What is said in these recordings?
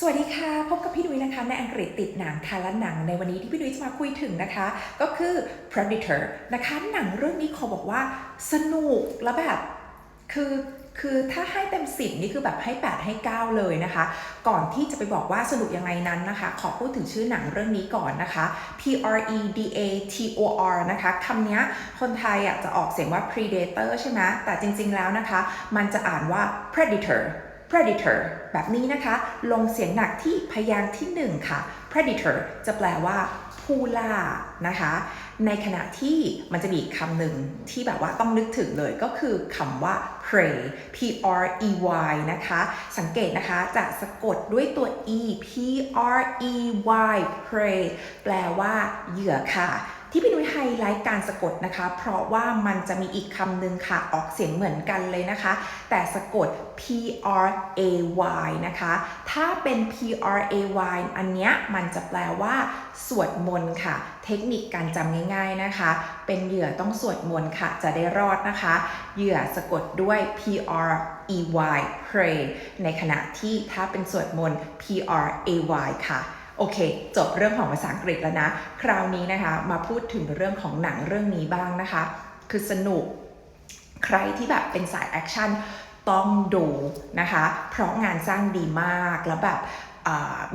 สวัสดีค่ะ พบกับพี่นุ้ยนะคะในอังกฤษติดหนังค่ะและหนังในวันนี้ที่พี่นุ้ยจะมาคุยถึงนะคะ ก็คือ Predator นะคะหนังเรื่องนี้ขอบอกว่าสนุกแล้วแบบคือคือถ้าให้เต็มสิบนี่คือแบบให้ 8 ให้ 9 เลยนะคะ ก่อนที่จะไปบอกว่าสนุกยังไงนั้นนะคะ ขอพูดถึงชื่อหนังเรื่องนี้ก่อนนะคะ P R E D A T O R นะคะคำนี้คนไทยอะจะออกเสียงว่า predator ใช่ไหมแต่จริงๆแล้วนะคะ มันจะอ่านว่า predator predator แบบนี้นะคะ ลงเสียงหนักที่พยางค์ที่ 1 ค่ะ predator จะแปลว่าผู้ล่านะคะ ในขณะที่มันจะมีคำหนึ่งที่แบบว่าต้องนึกถึงเลยก็คือคำว่า prey p r e y นะคะ สังเกตนะคะจะสะกดด้วยตัว e p r e y prey แปลว่าเหยื่อค่ะ ที่พี่นุ้ยไฮไลท์การสะกดนะคะ เพราะว่ามันจะมีอีกคำหนึ่งค่ะออกเสียงเหมือนกันเลยนะคะ แต่สะกด P R A Y นะคะ ถ้าเป็น P R A Y อันเนี้ยมันจะแปลว่า สวดมนต์ค่ะ เทคนิคการจำง่าย ๆนะคะ เป็นเหยื่อต้องสวดมนต์ค่ะ จะได้รอดนะคะ เหยื่อสะกดด้วย P R E Y pray ในขณะที่ถ้าเป็นสวดมนต์ P R A Y ค่ะ โอเค จบเรื่องของภาษาอังกฤษแล้วนะ คราวนี้นะคะมาพูดถึงเรื่องของหนังเรื่องนี้บ้างนะคะ คือสนุกใครที่แบบเป็นสายแอคชั่นต้องดูนะคะ เพราะงานสร้างดีมากแล้วแบบ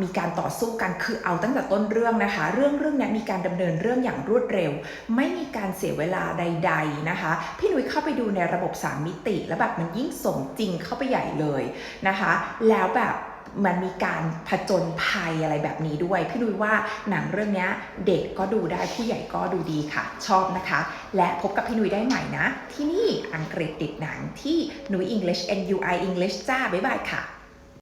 มีการต่อสู้กันคือเอาตั้งแต่ต้นเรื่องนะคะ เรื่องเรื่องนี้มีการดำเนินเรื่องอย่างรวดเร็ว ไม่มีการเสียเวลาใด ๆนะคะ พี่นุ้ยเข้าไปดูในระบบ 3 มิติ แล้วแบบมันยิ่งสมจริงเข้าไปใหญ่เลยนะคะ แล้วแบบ มันมีการผจญภัยอะไรแบบนี้ด้วย พี่นุ้ยว่าหนังเรื่องนี้เด็กก็ดูได้ผู้ใหญ่ก็ดูดีค่ะ ชอบนะคะ และพบกับพี่นุ้ยได้ใหม่นะ ที่นี่อังกฤษติดหนังที่นุ้ย English NUI English จ้า บ๊ายบายค่ะ